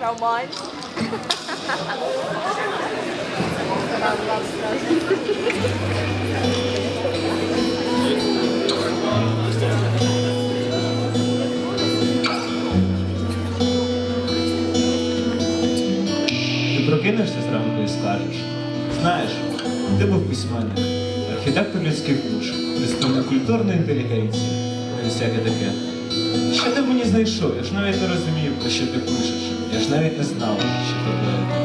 Нормально. Ти прокинешся зранку і скажеш. Знаєш, ти був письменник, архітектор людських душ, представник культурної інтелігенції, і всяке таке. Що ти мені знайшов? Я ж навіть не розумів, про що ти пишеш. Я ж навіть не знав, що ти буде.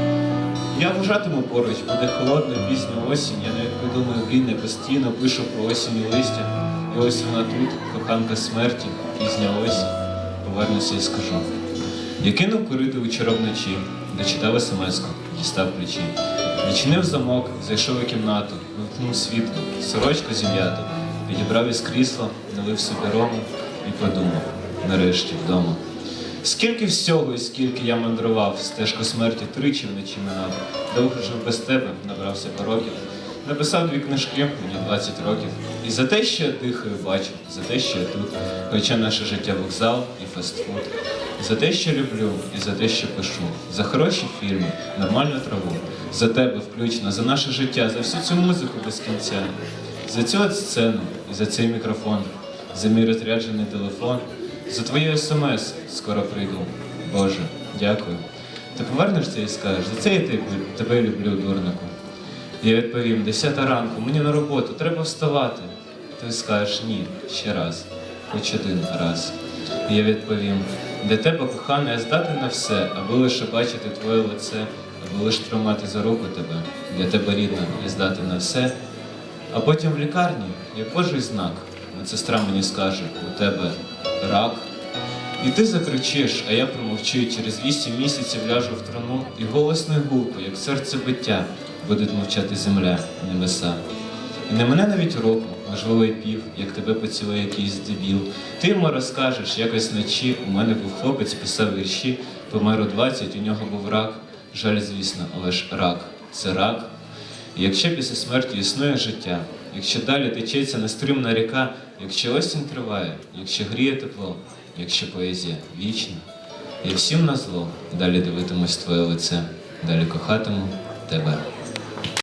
Я вважатиму поруч, буде холодна пізня осінь. Я навіть подумаю, блін, я постійно пишу про осінь і листя. І ось вона тут, коханка смерті, пізня осінь. Повернуся і скажу. Я кинув курити вчора вночі, дочитав смс-ку, дістав ключі. Відчинив замок, зайшов у кімнату, вимкнув світло, сорочку зім'яту, підібрав із крісла, налив собі рому і подумав, нарешті вдома. Скільки всього і скільки я мандрував, стежку смерті тричі вночі минав. Довго жив без тебе, набрався пороків. Написав дві книжки, мені 20 років. І за те, що я дихаю, бачу, за те, що я тут, хоча наше життя вокзал і фастфуд. За те, що люблю, і за те, що пишу, за хороші фільми, нормальну траву, за тебе включно, за наше життя, за всю цю музику без кінця, за цю сцену і за цей мікрофон, за мій розряджений телефон, за твою смс скоро прийду. Боже, дякую. Ти повернешся і скажеш, за це я тебе, люблю, дурнику. Я відповім, десята ранку, мені на роботу, треба вставати. Ти скажеш ні, ще раз, хоч один раз. Я відповім, для тебе, кохана, я здатен на все, аби лише бачити твоє лице, аби лише тримати за руку тебе. Для тебе рідна, я здатен на все. А потім в лікарні, як божий знак, медсестра мені скаже, у тебе рак. І ти закричиш, а я промовчу, і через вісім місяців ляжу в трону, і голосною гулко, як серце биття, будуть мовчати земля, небеса. І не мене навіть року, можливо, і пів, як тебе поцілує якийсь дебіл. Ти йому розкажеш, якось вночі у мене був хлопець, писав вірші, помер у 20, у нього був рак. Жаль, звісно, але ж рак це рак. Якщо після смерті існує життя, якщо далі течеться нестримна ріка, якщо осінь триває, якщо гріє тепло, якщо поезія вічна, я всім на зло далі дивитимусь твоє лице, далі кохатиму тебе.